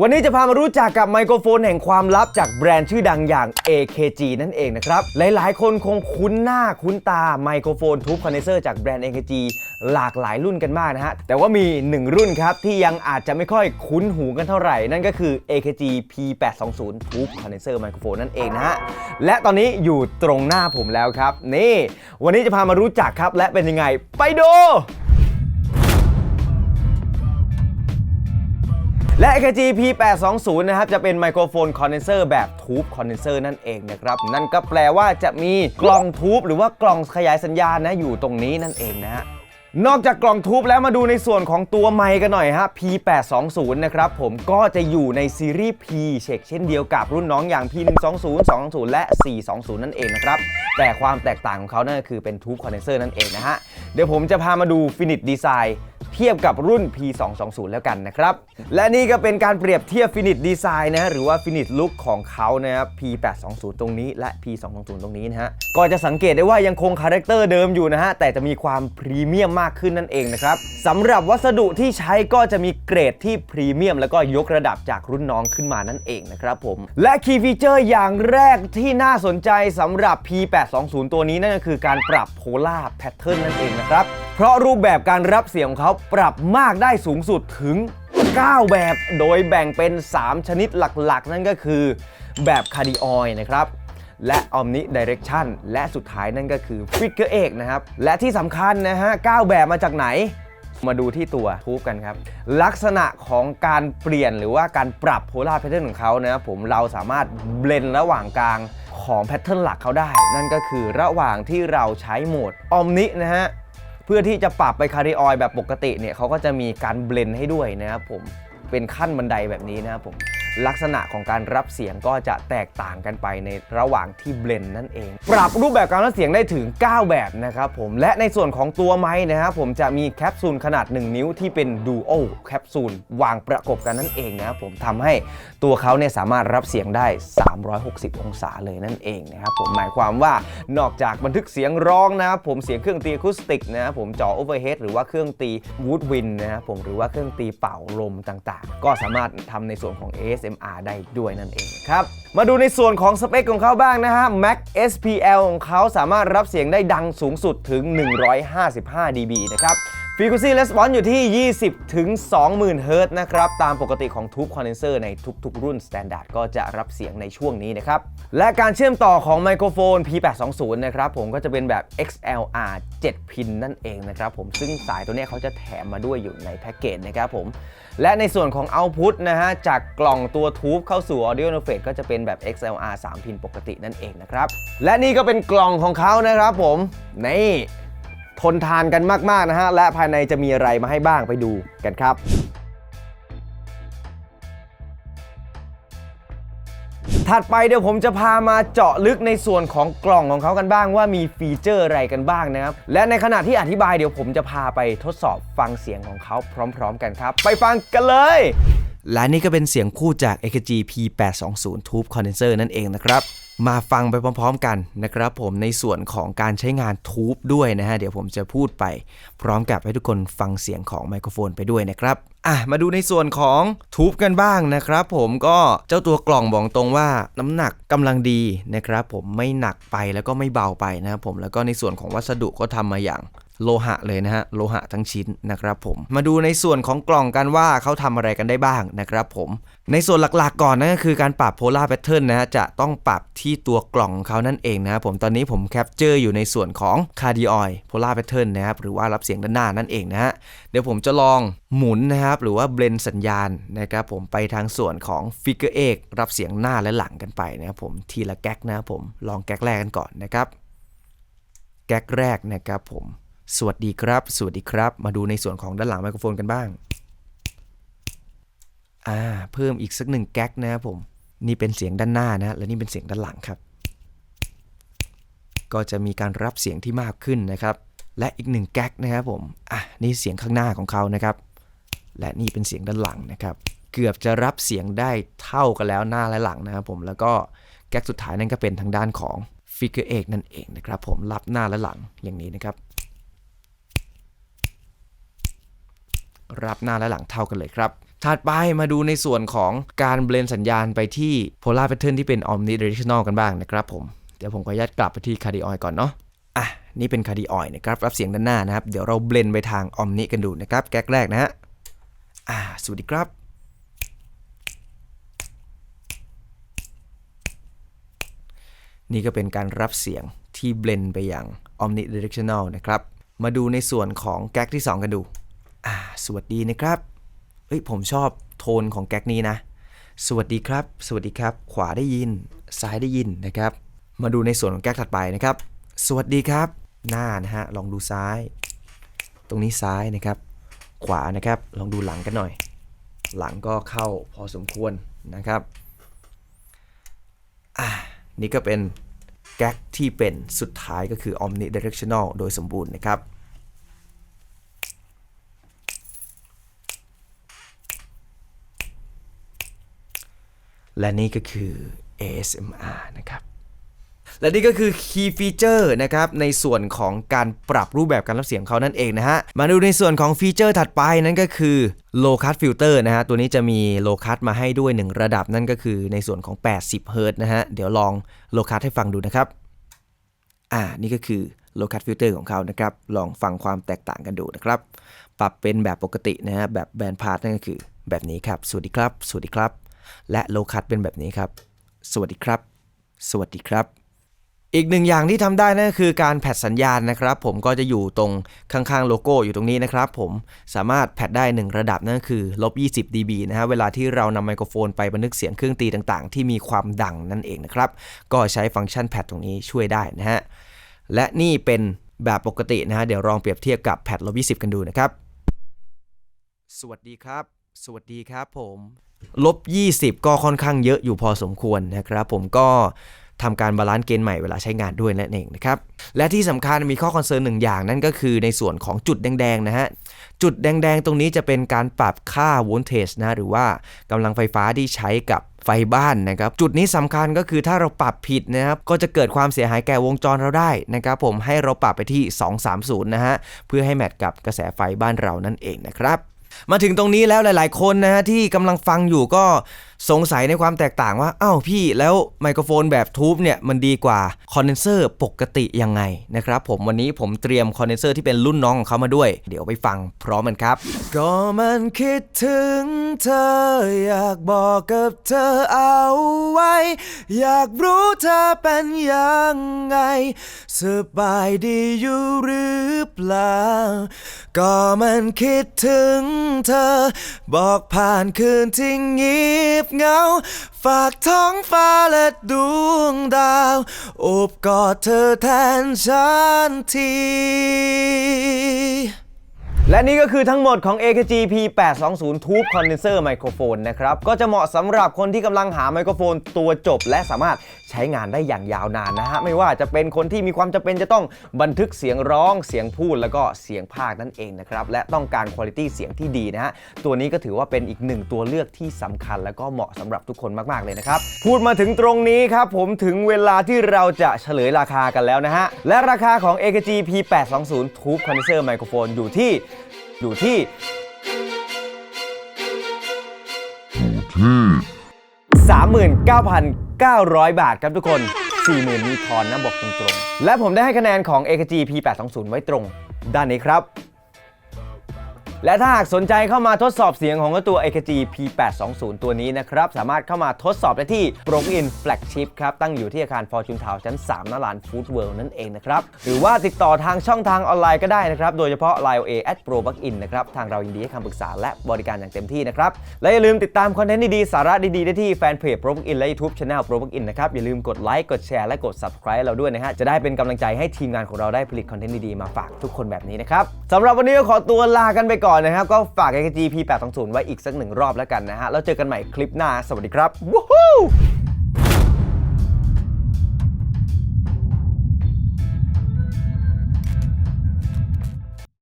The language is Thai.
วันนี้จะพามารู้จักกับไมโครโฟนแห่งความลับจากแบรนด์ชื่อดังอย่าง AKG นั่นเองนะครับ หลายๆ คนคงคุ้นหน้าคุ้นตาไมโครโฟนทูบคอนเดนเซอร์จากแบรนด์ AKG หลากหลายรุ่นกันมากนะฮะ แต่ว่ามี 1 รุ่นครับ ที่ยังอาจจะไม่ค่อยคุ้นหูกันเท่าไหร่ นั่นก็คือ AKG P820 Tube Condenser Microphone นั่นเองนะฮะ และตอนนี้อยู่ตรงหน้าผมแล้วครับ นี่ วันนี้จะพามารู้จักครับและเป็นยังไง ไปดู และ AKG P820 นะครับจะเป็นไมโครโฟนคอนเดนเซอร์แบบทูบคอนเดนเซอร์นั่นเองนะครับนั่นก็แปลว่าจะมีกล่องทูบหรือว่ากล่องขยายสัญญาณนะอยู่ตรงนี้นั่นเองนะฮะนอกจากกล่องทูบแล้วมาดูในส่วนของตัวไมค์กันหน่อยฮะ P820 นะครับผมก็จะอยู่ในซีรีส์ P เชกเช่นเดียวกับรุ่นน้องอย่าง P120 220 และ 420 นั่นเองนะครับ แต่ความแตกต่างของเขานั่นก็คือเป็นทูบคอนเดนเซอร์นั่นเองนะฮะ เดี๋ยวผมจะพามาดูฟินิชดีไซน์ เทียบกับรุ่น P220 แล้วกันนะครับ และนี่ก็เป็นการเปรียบเทียบฟินิชดีไซน์นะหรือว่าฟินิชลุคของเขานะครับ P820 ตรงนี้และ P220 ตรงนี้นะฮะก็จะสังเกตได้ว่ายังคงคาแรคเตอร์เดิมอยู่นะฮะแต่จะมีความพรีเมียมมากขึ้นนั่นเองนะครับสำหรับวัสดุที่ใช้ก็จะมีเกรดที่พรีเมียมแล้วก็ยกระดับจากรุ่นน้องขึ้นมานั่นเองนะครับผมและคีย์ฟีเจอร์อย่างแรกที่น่าสนใจสำหรับ P820 ตัวนี้นั่นก็คือการปรับโพลาแพทเทิร์นนั่นเองนะครับ เพราะรูปแบบการรับเสียงของเขาปรับมากได้สูงสุดถึง 9 แบบ โดยแบ่งเป็น 3 ชนิดหลักๆ นั่นก็คือ แบบคาร์ดิออยนะครับและ Omni Direction และสุดท้ายนั่นก็คือ Figure 8นะครับ และที่สำคัญนะฮะ 9 แบบมาจากไหน มาดูที่ตัวทูบกันครับ ลักษณะของการเปลี่ยนหรือว่าการปรับโพลาร์แพทเทิร์นของเขานะครับผมเราสามารถเบลนระหว่างกลางของแพทเทิร์นหลักเขาได้ นั่นก็คือระหว่างที่เราใช้โหมดอ Omni นะฮะ เพื่อที่จะปรับไปคาริออยแบบปกติเนี่ยเขาก็จะมีการเบลนให้ด้วยนะครับผมเป็นขั้นบันไดแบบนี้นะครับผม ลักษณะของการรับเสียงก็จะแตกต่างกันไปในระหว่างที่เบลนนั่นเอง ปรับรูปแบบการรับเสียงได้ถึง 9 แบบนะครับผมและในส่วนของตัวไม้นะครับผมจะมีแคปซูลขนาด 1 นิ้วที่เป็นดูโอแคปซูลวางประกบกันนั่นเองนะครับผมทำให้ตัวเขาเนี่ยสามารถรับเสียงได้ 360 องศาเลยนั่นเองนะครับผมหมายความว่านอกจากบันทึกเสียงร้องนะครับผมเสียงเครื่องตีอะคูสติกนะครับผมจอโอเวอร์เฮดหรือว่าเครื่องตีวูดวินนะครับผมหรือว่าเครื่องตีเป่าลมต่างๆ ก็สามารถทำในส่วนของ ASMR ได้ด้วยนั่นเองครับ มาดูในส่วนของสเปคของเขาบ้างนะฮะ Mac SPL ของเขาสามารถรับเสียงได้ดังสูงสุดถึง 155 dB นะครับ Frequency Response อยู่ที่ 20 ถึง 20,000 เฮิรต์นะครับ ตามปกติของ Tube Condenser ในทุกๆ รุ่น Standard ก็จะรับเสียงในช่วงนี้นะครับ และการเชื่อมต่อของไมโครโฟน P820 นะครับผมก็จะเป็นแบบ XLR 7 พินนั่นเองนะครับผมซึ่งสายตัวนี้เขาจะแถมมาด้วยอยู่ในแพ็กเกจนะครับผม และในส่วนของ Output นะฮะ จากกล่องตัวทูบเข้าสู่ Audio Interface ก็จะเป็นแบบ XLR 3 พินปกตินั่นเองนะครับและนี่ก็เป็นกล่องของเขานะครับผมนี่ ทนทานกันมากๆนะฮะ และภายในจะมีอะไรมาให้บ้างไปดูกันครับถัดไปเดี๋ยวผมจะพามาเจาะลึกในส่วนของกล่องของเขากันบ้างว่ามีฟีเจอร์อะไรกันบ้างนะครับ และในขณะที่อธิบายเดี๋ยวผมจะพาไปทดสอบฟังเสียงของเขาพร้อม ๆ กันครับ ไปฟังกันเลย และนี่ก็เป็นเสียงคู่จาก AKG P820 Tube Condenser นั่นเองนะครับ มาฟังไปพร้อมๆกันนะครับผมในส่วนของการใช้งานทูบด้วยนะฮะ เดี๋ยวผมจะพูดไปพร้อมกับให้ทุกคนฟังเสียงของไมโครโฟนไปด้วยนะครับอะมาดูในส่วนของทูบกันบ้างนะครับผมก็เจ้าตัวกล่องบอกตรงว่าน้ำหนักกำลังดีนะครับผมไม่หนักไปแล้วก็ไม่เบาไปนะครับผมแล้วก็ในส่วนของวัสดุก็ทำมาอย่าง โลหะเลยนะฮะโลหะทั้งชิ้นนะครับผม มาดูในส่วนของกล่องกันว่าเขาทำอะไรกันได้บ้างนะครับผม ในส่วนหลักๆ ก่อนนั่นก็คือการปรับ polar pattern นนะฮะจะต้องปรับที่ตัวกล่องเขานั่นเองนะครับผมตอนนี้ผมแคปเจอร์อยู่ในส่วนของ cardioid polar pattern นนะครับหรือว่ารับเสียงด้านหน้านั่นเองนะฮะเดี๋ยวผมจะลองหมุนนะครับหรือว่าเบลนสัญญาณนะครับผมไปทางส่วนของ figure 8รับเสียงหน้าและหลังกันไปนะครับผมทีละแก๊กนะครับผมลองแก๊กแรกกันก่อนนะครับแก๊กแรกนะครับผม สวัสดีครับ สวัสดีครับ มาดูในส่วนของด้านหลังไมโครโฟนกันบ้าง อ่า เพิ่มอีกสักหนึ่งแก๊กนะครับผม นี่เป็นเสียงด้านหน้านะ และนี่เป็นเสียงด้านหลังครับ ก็จะมีการรับเสียงที่มากขึ้นนะครับ และอีกหนึ่งแก๊กนะครับผม อะ นี่เสียงข้างหน้าของเขานะครับ และนี่เป็นเสียงด้านหลังนะครับ เกือบจะรับเสียงได้เท่ากันแล้วหน้าและหลังนะครับผม แล้วก็แก๊กสุดท้ายนั่นก็เป็นทางด้านของ Figure 8นั่นเองนะครับผม รับหน้าและหลังอย่างนี้นะครับ รับหน้าและหลังเท่ากันเลยครับ ถัดไปมาดูในส่วนของการเบลนสัญญาณไปที่ polar pattern ที่เป็น omnidirectional กันบ้างนะครับผม เดี๋ยวผมขออนุญาตกลับไปที่ cardioid ก่อนเนาะอะนี่เป็น cardioid นะครับรับเสียงด้านหน้านะครับ เดี๋ยวเราเบลนไปทาง omni กันดูนะครับ แก๊กแรกนะฮะอ่าสวัสดีครับ นี่ก็เป็นการรับเสียงที่เบลนไปอย่าง omnidirectional นะครับ มาดูในส่วนของแก๊กที่ 2 กันดู สวัสดีนะครับเฮ้ยผมชอบโทนของแก๊กนี้นะ สวัสดีครับ สวัสดีครับ ขวาได้ยิน ซ้ายได้ยินนะครับ มาดูในส่วนของแก๊กถัดไปนะครับ สวัสดีครับ หน้านะฮะ ลองดูซ้าย ตรงนี้ซ้ายนะครับ ขวานะครับ ลองดูหลังกันหน่อย หลังก็เข้าพอสมควรนะครับ อะนี่ก็เป็นแก๊กที่เป็นสุดท้ายก็คือ omnidirectional โดยสมบูรณ์นะครับ และนี่ก็คือ ASMR นะครับ และนี่ก็คือ Key Feature นะครับในส่วนของการปรับรูปแบบการรับเสียงเขานั่นเองนะฮะ มาดูในส่วนของฟีเจอร์ถัดไปนั่นก็คือ Low Cut Filter นะฮะ ตัวนี้จะมี Low Cut มาให้ด้วย 1 ระดับนั่นก็คือในส่วนของ 80 Hz นะฮะ เดี๋ยวลอง Low Cut ให้ฟังดูนะครับ อ่า นี่ก็คือ Low Cut Filter ของเขานะครับ ลองฟังความแตกต่างกันดูนะครับ ปรับเป็นแบบปกตินะฮะ แบบแบนพาร์ทนั่นก็คือแบบนี้ครับ สวัสดีครับ สวัสดีครับ และ Low Cut เป็นแบบนี้ครับ สวัสดีครับ สวัสดีครับ อีกหนึ่งอย่างที่ทำได้นั่นคือการแพดสัญญาณนะครับ ผมก็จะอยู่ตรงข้างๆโลโก้อยู่ตรงนี้นะครับผมสามารถแพดได้ 1 ระดับนั่นก็คือลบ20 dB นะฮะเวลาที่เรานำไมโครโฟนไปบันทึกเสียงเครื่องตีต่างๆ ที่มีความดังนั่นเองนะครับก็ใช้ฟังก์ชันแพดตรงนี้ช่วยได้นะฮะและนี่เป็นแบบปกตินะฮะเดี๋ยวลองเปรียบเทียบกับแพดลบ20 กันดูนะครับ สวัสดีครับ สวัสดีครับผมลบ 20 ก็ค่อนข้างเยอะอยู่พอสมควรนะครับ ผมก็ทำการบาลานซ์เกณฑ์ใหม่เวลาใช้งานด้วยนั่นเองนะครับ และที่สำคัญมีข้อคอนเซิร์นหนึ่งอย่างนั่นก็คือในส่วนของจุดแดงๆนะฮะ จุดแดงๆ ตรงนี้จะเป็นการปรับค่าโวลเทจนะ หรือว่ากำลังไฟฟ้าที่ใช้กับไฟบ้านนะครับ จุดนี้สำคัญก็คือถ้าเราปรับผิดนะครับ ก็จะเกิดความเสียหายแก่วงจรเราได้นะครับผมให้เราปรับไปที่ 230 นะฮะ เพื่อให้แมทกับกระแสไฟบ้านเรานั่นเองนะครับ มาถึงตรงนี้แล้วหลาย ๆ คนนะฮะที่กำลังฟังอยู่ก็ สงสัยในความแตกต่างว่าอ้าวพี่แล้วไมโครโฟนแบบทูบเนี่ยมันดีกว่าคอนเดนเซอร์ปกติยังไงนะครับผมวันนี้ผมเตรียมคอนเดนเซอร์ที่เป็นรุ่นน้องของเขามาด้วย เดี๋ยวไปฟังพร้อมกันครับ ก็มันคิดถึงเธอ อยากบอกกับเธอเอาไว้ อยากรู้เธอเป็นยังไงสบายดีอยู่หรือเปล่า ก็มันคิดถึงเธอ บอกผ่านคืนที่เงียบเหงา ฝากท้องฟ้าและดวงดาว โอบกอดเธอแทนฉันที และนี่ก็คือทั้งหมดของ AKG P820 Tube Condenser Microphone นะครับ ก็จะเหมาะสำหรับคนที่กำลังหาไมโครโฟนตัวจบ และสามารถใช้งานได้อย่างยาวนานนะฮะ ไม่ว่าจะเป็นคนที่มีความจำเป็นจะต้องบันทึกเสียงร้อง เสียงพูดแล้วก็เสียงพากย์นั่นเองนะครับ และต้องการคุณภาพเสียงที่ดีนะฮะ ตัวนี้ก็ถือว่าเป็นอีกหนึ่งตัวเลือกที่สำคัญ แล้วก็เหมาะสำหรับทุกคนมากๆเลยนะครับ พูดมาถึงตรงนี้ครับผมถึงเวลาที่เราจะเฉลยราคากันแล้วนะฮะ และราคาของ AKG P820 Tube Condenser Microphone อยู่ที่ อยู่ที่39,900 บาทครับทุกคน 40,000มีทอนนะบอกตรงๆ และผมได้ให้คะแนนของ AKG P820 ไว้ตรง ด้านนี้ครับ และถ้าหากสนใจเข้ามาทดสอบเสียงของตัว AKG P820 ตัวนี้นะครับ สามารถเข้ามาทดสอบได้ที่ p r o i n Flagship ครับ ตั้งอยู่ที่อาคาร Fortune Town ชั้น 3น้าร้าน Food World นั่นเองนะครับ หรือว่าติดต่อทางช่องทางออนไลน์ก็ได้นะครับ โดยเฉพาะ Line OA at Pro Plug In นะครับ ทางเรายินดีให้คำปรึกษาและบริการอย่างเต็มที่นะครับ และอย่าลืมติดตามคอนเทนต์ดีๆ สาระดีๆ ได้ที่แฟนเพจ Pro Plug In และ YouTube Channel Pro Plug In นะครับ อย่าลืมกดไลค์ กดแชร์ และกด Subscribe เราด้วยนะฮะ จะได้เป็นกำลังใจให้ทีมงานของเราได้ผลิตคอนเทนต์ดีๆ มาฝากทุกคนแบบนี้นะครับสำหรับวันนี้ก็ขอตัวลากันไปก่อนนะครับ ก็ฝาก AKG P820 ไว้อีกสักหนึ่งรอบแล้วกันนะฮะแล้วเจอกันใหม่คลิปหน้า สวัสดีครับ วู้ฮู้